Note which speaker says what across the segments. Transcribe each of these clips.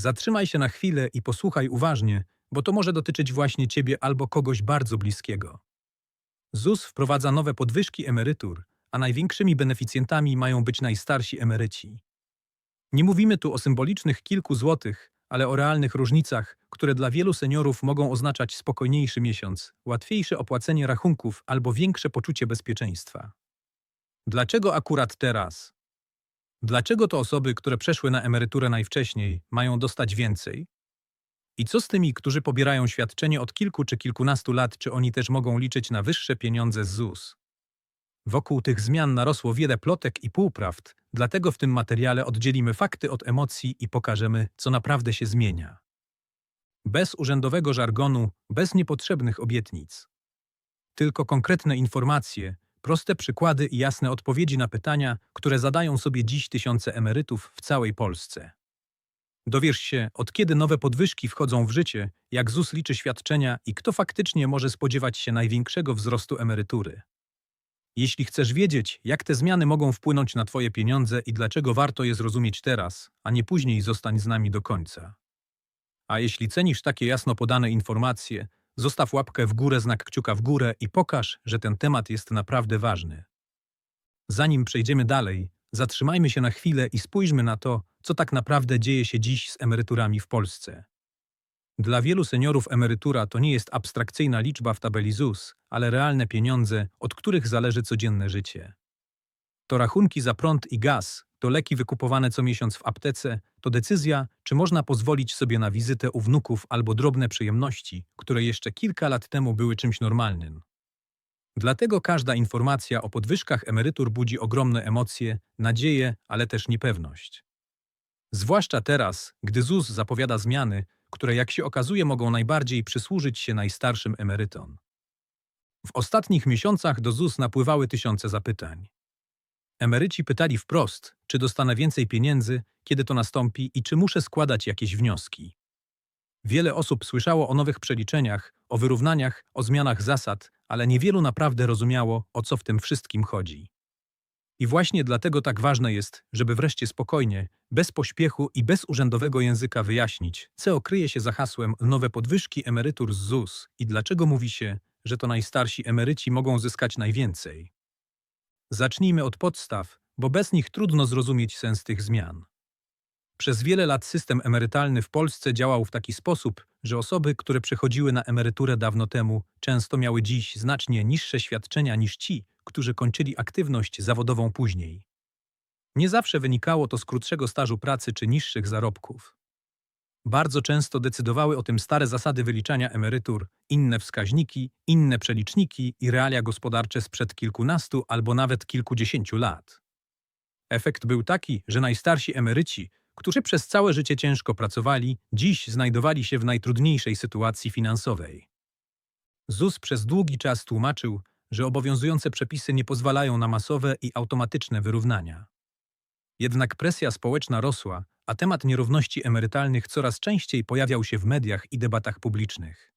Speaker 1: Zatrzymaj się na chwilę i posłuchaj uważnie, bo to może dotyczyć właśnie ciebie albo kogoś bardzo bliskiego. ZUS wprowadza nowe podwyżki emerytur, a największymi beneficjentami mają być najstarsi emeryci. Nie mówimy tu o symbolicznych kilku złotych, ale o realnych różnicach, które dla wielu seniorów mogą oznaczać spokojniejszy miesiąc, łatwiejsze opłacenie rachunków albo większe poczucie bezpieczeństwa. Dlaczego akurat teraz? Dlaczego to osoby, które przeszły na emeryturę najwcześniej, mają dostać więcej? I co z tymi, którzy pobierają świadczenie od kilku czy kilkunastu lat, czy oni też mogą liczyć na wyższe pieniądze z ZUS? Wokół tych zmian narosło wiele plotek i półprawd, dlatego w tym materiale oddzielimy fakty od emocji i pokażemy, co naprawdę się zmienia. Bez urzędowego żargonu, bez niepotrzebnych obietnic. Tylko konkretne informacje, proste przykłady i jasne odpowiedzi na pytania, które zadają sobie dziś tysiące emerytów w całej Polsce. Dowiesz się, od kiedy nowe podwyżki wchodzą w życie, jak ZUS liczy świadczenia i kto faktycznie może spodziewać się największego wzrostu emerytury. Jeśli chcesz wiedzieć, jak te zmiany mogą wpłynąć na Twoje pieniądze i dlaczego warto je zrozumieć teraz, a nie później, zostań z nami do końca. A jeśli cenisz takie jasno podane informacje, zostaw łapkę w górę, znak kciuka w górę i pokaż, że ten temat jest naprawdę ważny. Zanim przejdziemy dalej, zatrzymajmy się na chwilę i spójrzmy na to, co tak naprawdę dzieje się dziś z emeryturami w Polsce. Dla wielu seniorów emerytura to nie jest abstrakcyjna liczba w tabeli ZUS, ale realne pieniądze, od których zależy codzienne życie. To rachunki za prąd i gaz, to leki wykupowane co miesiąc w aptece, to decyzja, czy można pozwolić sobie na wizytę u wnuków albo drobne przyjemności, które jeszcze kilka lat temu były czymś normalnym. Dlatego każda informacja o podwyżkach emerytur budzi ogromne emocje, nadzieję, ale też niepewność. Zwłaszcza teraz, gdy ZUS zapowiada zmiany, które jak się okazuje mogą najbardziej przysłużyć się najstarszym emerytom. W ostatnich miesiącach do ZUS napływały tysiące zapytań. Emeryci pytali wprost, czy dostanę więcej pieniędzy, kiedy to nastąpi i czy muszę składać jakieś wnioski. Wiele osób słyszało o nowych przeliczeniach, o wyrównaniach, o zmianach zasad, ale niewielu naprawdę rozumiało, o co w tym wszystkim chodzi. I właśnie dlatego tak ważne jest, żeby wreszcie spokojnie, bez pośpiechu i bez urzędowego języka wyjaśnić, co kryje się za hasłem nowe podwyżki emerytur z ZUS i dlaczego mówi się, że to najstarsi emeryci mogą zyskać najwięcej. Zacznijmy od podstaw, bo bez nich trudno zrozumieć sens tych zmian. Przez wiele lat system emerytalny w Polsce działał w taki sposób, że osoby, które przechodziły na emeryturę dawno temu, często miały dziś znacznie niższe świadczenia niż ci, którzy kończyli aktywność zawodową później. Nie zawsze wynikało to z krótszego stażu pracy czy niższych zarobków. Bardzo często decydowały o tym stare zasady wyliczania emerytur, inne wskaźniki, inne przeliczniki i realia gospodarcze sprzed kilkunastu albo nawet kilkudziesięciu lat. Efekt był taki, że najstarsi emeryci, którzy przez całe życie ciężko pracowali, dziś znajdowali się w najtrudniejszej sytuacji finansowej. ZUS przez długi czas tłumaczył, że obowiązujące przepisy nie pozwalają na masowe i automatyczne wyrównania. Jednak presja społeczna rosła, a temat nierówności emerytalnych coraz częściej pojawiał się w mediach i debatach publicznych.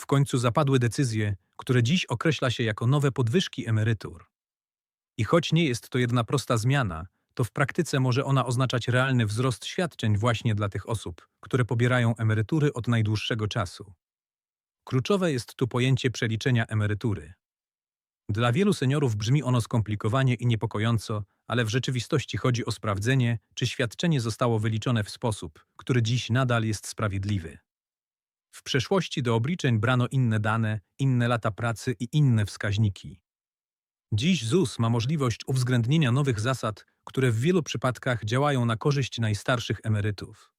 Speaker 1: W końcu zapadły decyzje, które dziś określa się jako nowe podwyżki emerytur. I choć nie jest to jedna prosta zmiana, to w praktyce może ona oznaczać realny wzrost świadczeń właśnie dla tych osób, które pobierają emerytury od najdłuższego czasu. Kluczowe jest tu pojęcie przeliczenia emerytury. Dla wielu seniorów brzmi ono skomplikowanie i niepokojąco, ale w rzeczywistości chodzi o sprawdzenie, czy świadczenie zostało wyliczone w sposób, który dziś nadal jest sprawiedliwy. W przeszłości do obliczeń brano inne dane, inne lata pracy i inne wskaźniki. Dziś ZUS ma możliwość uwzględnienia nowych zasad, które w wielu przypadkach działają na korzyść najstarszych emerytów.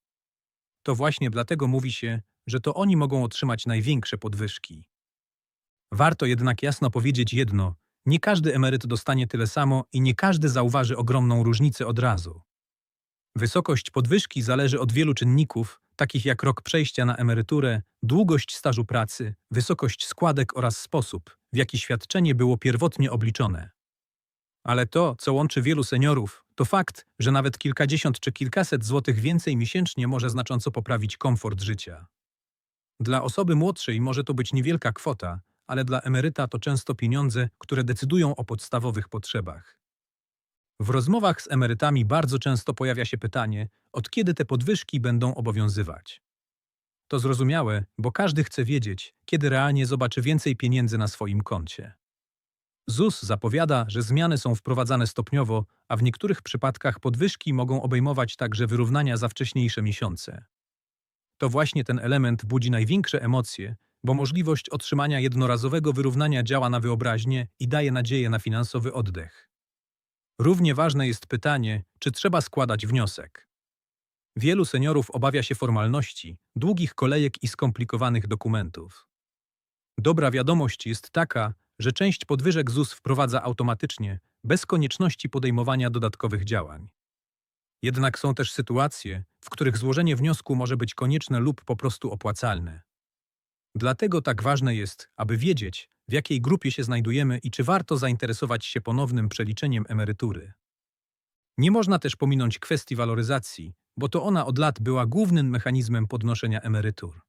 Speaker 1: To właśnie dlatego mówi się, że to oni mogą otrzymać największe podwyżki. Warto jednak jasno powiedzieć jedno: nie każdy emeryt dostanie tyle samo i nie każdy zauważy ogromną różnicę od razu. Wysokość podwyżki zależy od wielu czynników, takich jak rok przejścia na emeryturę, długość stażu pracy, wysokość składek oraz sposób, w jaki świadczenie było pierwotnie obliczone. Ale to, co łączy wielu seniorów, to fakt, że nawet kilkadziesiąt czy kilkaset złotych więcej miesięcznie może znacząco poprawić komfort życia. Dla osoby młodszej może to być niewielka kwota, ale dla emeryta to często pieniądze, które decydują o podstawowych potrzebach. W rozmowach z emerytami bardzo często pojawia się pytanie, od kiedy te podwyżki będą obowiązywać. To zrozumiałe, bo każdy chce wiedzieć, kiedy realnie zobaczy więcej pieniędzy na swoim koncie. ZUS zapowiada, że zmiany są wprowadzane stopniowo, a w niektórych przypadkach podwyżki mogą obejmować także wyrównania za wcześniejsze miesiące. To właśnie ten element budzi największe emocje, bo możliwość otrzymania jednorazowego wyrównania działa na wyobraźnię i daje nadzieję na finansowy oddech. Równie ważne jest pytanie, czy trzeba składać wniosek. Wielu seniorów obawia się formalności, długich kolejek i skomplikowanych dokumentów. Dobra wiadomość jest taka, że część podwyżek ZUS wprowadza automatycznie, bez konieczności podejmowania dodatkowych działań. Jednak są też sytuacje, w których złożenie wniosku może być konieczne lub po prostu opłacalne. Dlatego tak ważne jest, aby wiedzieć, w jakiej grupie się znajdujemy i czy warto zainteresować się ponownym przeliczeniem emerytury. Nie można też pominąć kwestii waloryzacji, bo to ona od lat była głównym mechanizmem podnoszenia emerytur.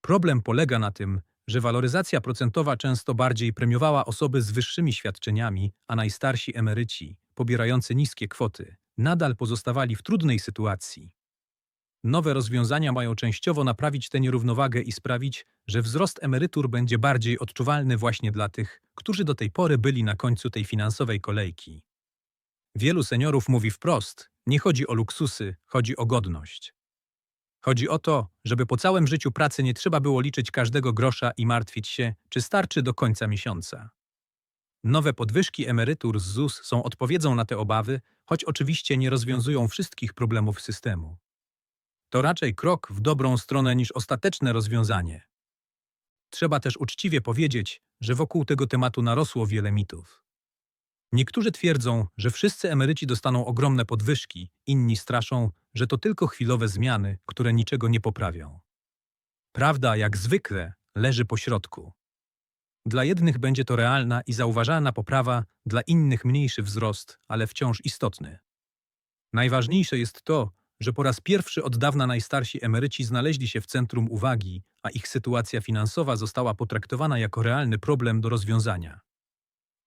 Speaker 1: Problem polega na tym, że waloryzacja procentowa często bardziej premiowała osoby z wyższymi świadczeniami, a najstarsi emeryci, pobierający niskie kwoty, nadal pozostawali w trudnej sytuacji. Nowe rozwiązania mają częściowo naprawić tę nierównowagę i sprawić, że wzrost emerytur będzie bardziej odczuwalny właśnie dla tych, którzy do tej pory byli na końcu tej finansowej kolejki. Wielu seniorów mówi wprost: nie chodzi o luksusy, chodzi o godność. Chodzi o to, żeby po całym życiu pracy nie trzeba było liczyć każdego grosza i martwić się, czy starczy do końca miesiąca. Nowe podwyżki emerytur z ZUS są odpowiedzią na te obawy, choć oczywiście nie rozwiązują wszystkich problemów systemu. To raczej krok w dobrą stronę niż ostateczne rozwiązanie. Trzeba też uczciwie powiedzieć, że wokół tego tematu narosło wiele mitów. Niektórzy twierdzą, że wszyscy emeryci dostaną ogromne podwyżki, inni straszą, że to tylko chwilowe zmiany, które niczego nie poprawią. Prawda, jak zwykle, leży po środku. Dla jednych będzie to realna i zauważalna poprawa, dla innych mniejszy wzrost, ale wciąż istotny. Najważniejsze jest to, że po raz pierwszy od dawna najstarsi emeryci znaleźli się w centrum uwagi, a ich sytuacja finansowa została potraktowana jako realny problem do rozwiązania.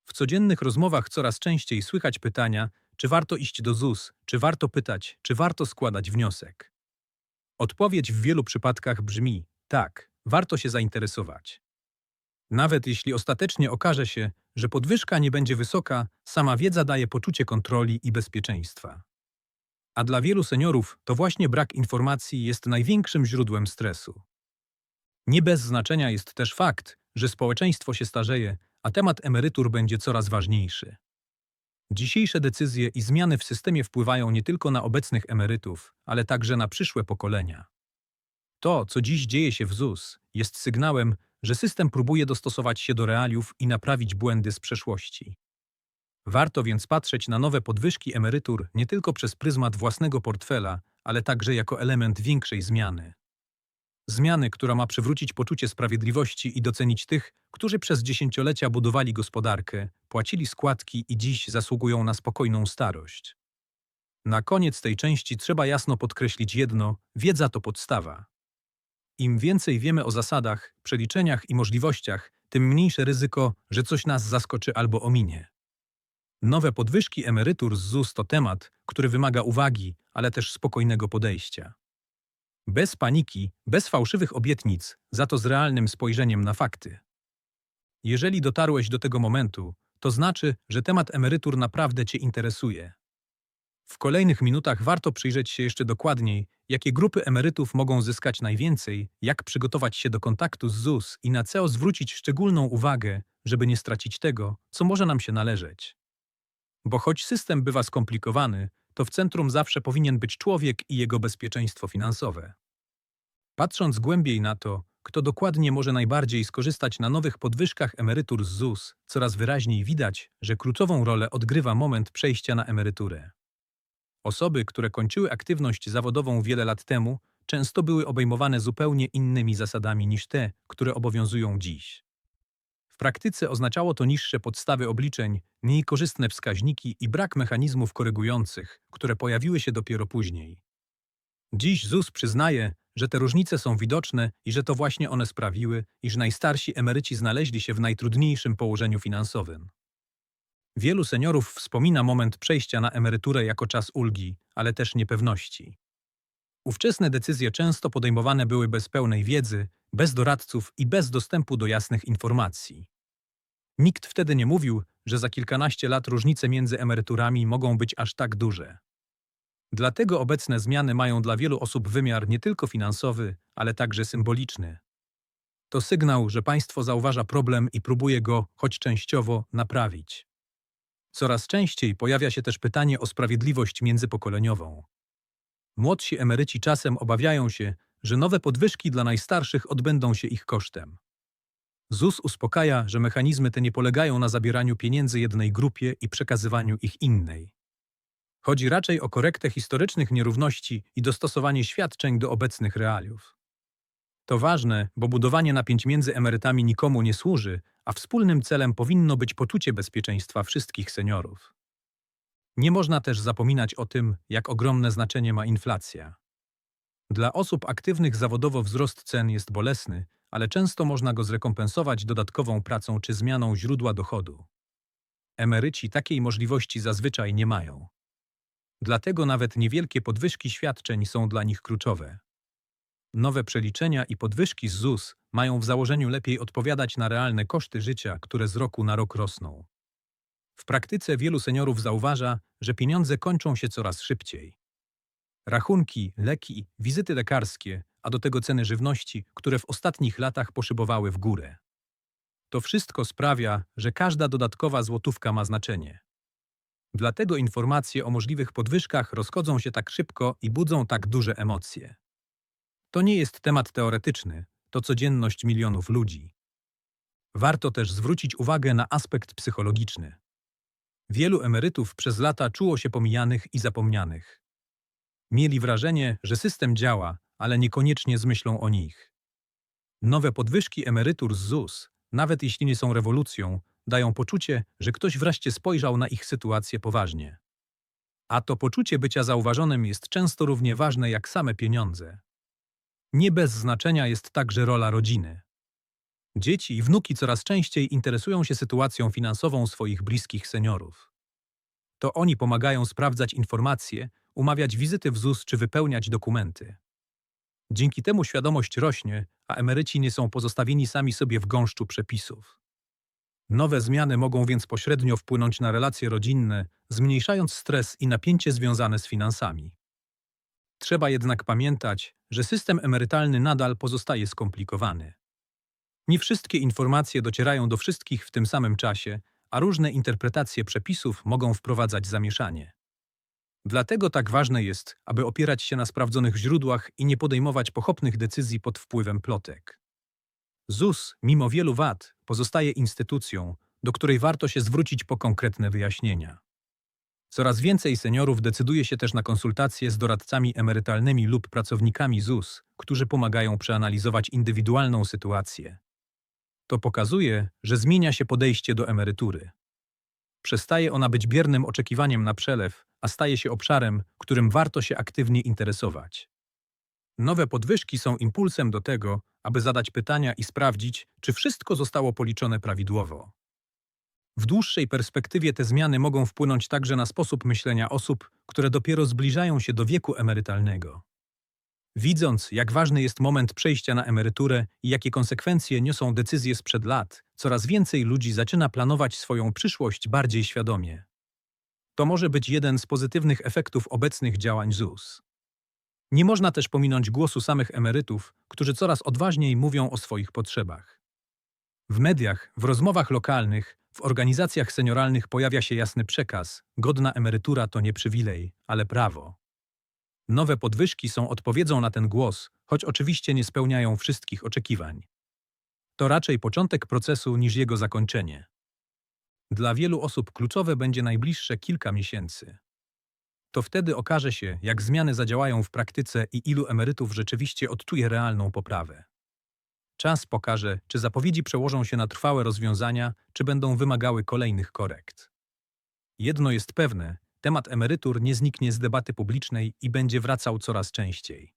Speaker 1: W codziennych rozmowach coraz częściej słychać pytania, czy warto iść do ZUS, czy warto pytać, czy warto składać wniosek. Odpowiedź w wielu przypadkach brzmi: tak, warto się zainteresować. Nawet jeśli ostatecznie okaże się, że podwyżka nie będzie wysoka, sama wiedza daje poczucie kontroli i bezpieczeństwa. A dla wielu seniorów to właśnie brak informacji jest największym źródłem stresu. Nie bez znaczenia jest też fakt, że społeczeństwo się starzeje, a temat emerytur będzie coraz ważniejszy. Dzisiejsze decyzje i zmiany w systemie wpływają nie tylko na obecnych emerytów, ale także na przyszłe pokolenia. To, co dziś dzieje się w ZUS, jest sygnałem, że system próbuje dostosować się do realiów i naprawić błędy z przeszłości. Warto więc patrzeć na nowe podwyżki emerytur nie tylko przez pryzmat własnego portfela, ale także jako element większej zmiany. Zmiany, która ma przywrócić poczucie sprawiedliwości i docenić tych, którzy przez dziesięciolecia budowali gospodarkę, płacili składki i dziś zasługują na spokojną starość. Na koniec tej części trzeba jasno podkreślić jedno: wiedza to podstawa. Im więcej wiemy o zasadach, przeliczeniach i możliwościach, tym mniejsze ryzyko, że coś nas zaskoczy albo ominie. Nowe podwyżki emerytur z ZUS to temat, który wymaga uwagi, ale też spokojnego podejścia. Bez paniki, bez fałszywych obietnic, za to z realnym spojrzeniem na fakty. Jeżeli dotarłeś do tego momentu, to znaczy, że temat emerytur naprawdę Cię interesuje. W kolejnych minutach warto przyjrzeć się jeszcze dokładniej, jakie grupy emerytów mogą zyskać najwięcej, jak przygotować się do kontaktu z ZUS i na co zwrócić szczególną uwagę, żeby nie stracić tego, co może nam się należeć. Bo choć system bywa skomplikowany, to w centrum zawsze powinien być człowiek i jego bezpieczeństwo finansowe. Patrząc głębiej na to, kto dokładnie może najbardziej skorzystać na nowych podwyżkach emerytur z ZUS, coraz wyraźniej widać, że kluczową rolę odgrywa moment przejścia na emeryturę. Osoby, które kończyły aktywność zawodową wiele lat temu, często były obejmowane zupełnie innymi zasadami niż te, które obowiązują dziś. Praktyce oznaczało to niższe podstawy obliczeń, mniej korzystne wskaźniki i brak mechanizmów korygujących, które pojawiły się dopiero później. Dziś ZUS przyznaje, że te różnice są widoczne i że to właśnie one sprawiły, iż najstarsi emeryci znaleźli się w najtrudniejszym położeniu finansowym. Wielu seniorów wspomina moment przejścia na emeryturę jako czas ulgi, ale też niepewności. Ówczesne decyzje często podejmowane były bez pełnej wiedzy, bez doradców i bez dostępu do jasnych informacji. Nikt wtedy nie mówił, że za kilkanaście lat różnice między emeryturami mogą być aż tak duże. Dlatego obecne zmiany mają dla wielu osób wymiar nie tylko finansowy, ale także symboliczny. To sygnał, że państwo zauważa problem i próbuje go, choć częściowo, naprawić. Coraz częściej pojawia się też pytanie o sprawiedliwość międzypokoleniową. Młodsi emeryci czasem obawiają się, że nowe podwyżki dla najstarszych odbędą się ich kosztem. ZUS uspokaja, że mechanizmy te nie polegają na zabieraniu pieniędzy jednej grupie i przekazywaniu ich innej. Chodzi raczej o korektę historycznych nierówności i dostosowanie świadczeń do obecnych realiów. To ważne, bo budowanie napięć między emerytami nikomu nie służy, a wspólnym celem powinno być poczucie bezpieczeństwa wszystkich seniorów. Nie można też zapominać o tym, jak ogromne znaczenie ma inflacja. Dla osób aktywnych zawodowo wzrost cen jest bolesny, ale często można go zrekompensować dodatkową pracą czy zmianą źródła dochodu. Emeryci takiej możliwości zazwyczaj nie mają. Dlatego nawet niewielkie podwyżki świadczeń są dla nich kluczowe. Nowe przeliczenia i podwyżki z ZUS mają w założeniu lepiej odpowiadać na realne koszty życia, które z roku na rok rosną. W praktyce wielu seniorów zauważa, że pieniądze kończą się coraz szybciej. Rachunki, leki, wizyty lekarskie, a do tego ceny żywności, które w ostatnich latach poszybowały w górę. To wszystko sprawia, że każda dodatkowa złotówka ma znaczenie. Dlatego informacje o możliwych podwyżkach rozchodzą się tak szybko i budzą tak duże emocje. To nie jest temat teoretyczny, to codzienność milionów ludzi. Warto też zwrócić uwagę na aspekt psychologiczny. Wielu emerytów przez lata czuło się pomijanych i zapomnianych. Mieli wrażenie, że system działa, ale niekoniecznie z myślą o nich. Nowe podwyżki emerytur z ZUS, nawet jeśli nie są rewolucją, dają poczucie, że ktoś wreszcie spojrzał na ich sytuację poważnie. A to poczucie bycia zauważonym jest często równie ważne jak same pieniądze. Nie bez znaczenia jest także rola rodziny. Dzieci i wnuki coraz częściej interesują się sytuacją finansową swoich bliskich seniorów. To oni pomagają sprawdzać informacje, umawiać wizyty w ZUS czy wypełniać dokumenty. Dzięki temu świadomość rośnie, a emeryci nie są pozostawieni sami sobie w gąszczu przepisów. Nowe zmiany mogą więc pośrednio wpłynąć na relacje rodzinne, zmniejszając stres i napięcie związane z finansami. Trzeba jednak pamiętać, że system emerytalny nadal pozostaje skomplikowany. Nie wszystkie informacje docierają do wszystkich w tym samym czasie, a różne interpretacje przepisów mogą wprowadzać zamieszanie. Dlatego tak ważne jest, aby opierać się na sprawdzonych źródłach i nie podejmować pochopnych decyzji pod wpływem plotek. ZUS, mimo wielu wad, pozostaje instytucją, do której warto się zwrócić po konkretne wyjaśnienia. Coraz więcej seniorów decyduje się też na konsultacje z doradcami emerytalnymi lub pracownikami ZUS, którzy pomagają przeanalizować indywidualną sytuację. To pokazuje, że zmienia się podejście do emerytury. Przestaje ona być biernym oczekiwaniem na przelew, a staje się obszarem, którym warto się aktywnie interesować. Nowe podwyżki są impulsem do tego, aby zadać pytania i sprawdzić, czy wszystko zostało policzone prawidłowo. W dłuższej perspektywie te zmiany mogą wpłynąć także na sposób myślenia osób, które dopiero zbliżają się do wieku emerytalnego. Widząc, jak ważny jest moment przejścia na emeryturę i jakie konsekwencje niosą decyzje sprzed lat, coraz więcej ludzi zaczyna planować swoją przyszłość bardziej świadomie. To może być jeden z pozytywnych efektów obecnych działań ZUS. Nie można też pominąć głosu samych emerytów, którzy coraz odważniej mówią o swoich potrzebach. W mediach, w rozmowach lokalnych, w organizacjach senioralnych pojawia się jasny przekaz: godna emerytura to nie przywilej, ale prawo. Nowe podwyżki są odpowiedzią na ten głos, choć oczywiście nie spełniają wszystkich oczekiwań. To raczej początek procesu niż jego zakończenie. Dla wielu osób kluczowe będzie najbliższe kilka miesięcy. To wtedy okaże się, jak zmiany zadziałają w praktyce i ilu emerytów rzeczywiście odczuje realną poprawę. Czas pokaże, czy zapowiedzi przełożą się na trwałe rozwiązania, czy będą wymagały kolejnych korekt. Jedno jest pewne, temat emerytur nie zniknie z debaty publicznej i będzie wracał coraz częściej.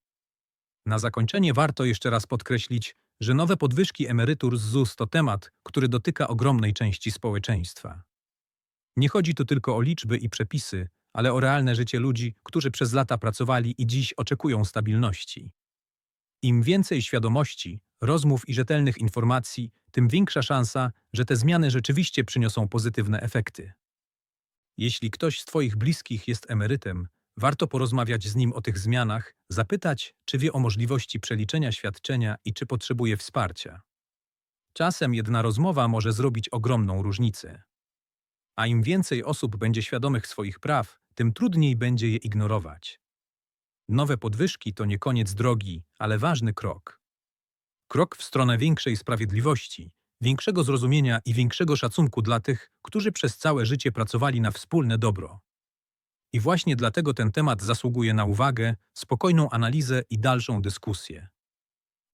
Speaker 1: Na zakończenie warto jeszcze raz podkreślić, że nowe podwyżki emerytur z ZUS to temat, który dotyka ogromnej części społeczeństwa. Nie chodzi tu tylko o liczby i przepisy, ale o realne życie ludzi, którzy przez lata pracowali i dziś oczekują stabilności. Im więcej świadomości, rozmów i rzetelnych informacji, tym większa szansa, że te zmiany rzeczywiście przyniosą pozytywne efekty. Jeśli ktoś z Twoich bliskich jest emerytem, warto porozmawiać z nim o tych zmianach, zapytać, czy wie o możliwości przeliczenia świadczenia i czy potrzebuje wsparcia. Czasem jedna rozmowa może zrobić ogromną różnicę. A im więcej osób będzie świadomych swoich praw, tym trudniej będzie je ignorować. Nowe podwyżki to nie koniec drogi, ale ważny krok. Krok w stronę większej sprawiedliwości, większego zrozumienia i większego szacunku dla tych, którzy przez całe życie pracowali na wspólne dobro. I właśnie dlatego ten temat zasługuje na uwagę, spokojną analizę i dalszą dyskusję.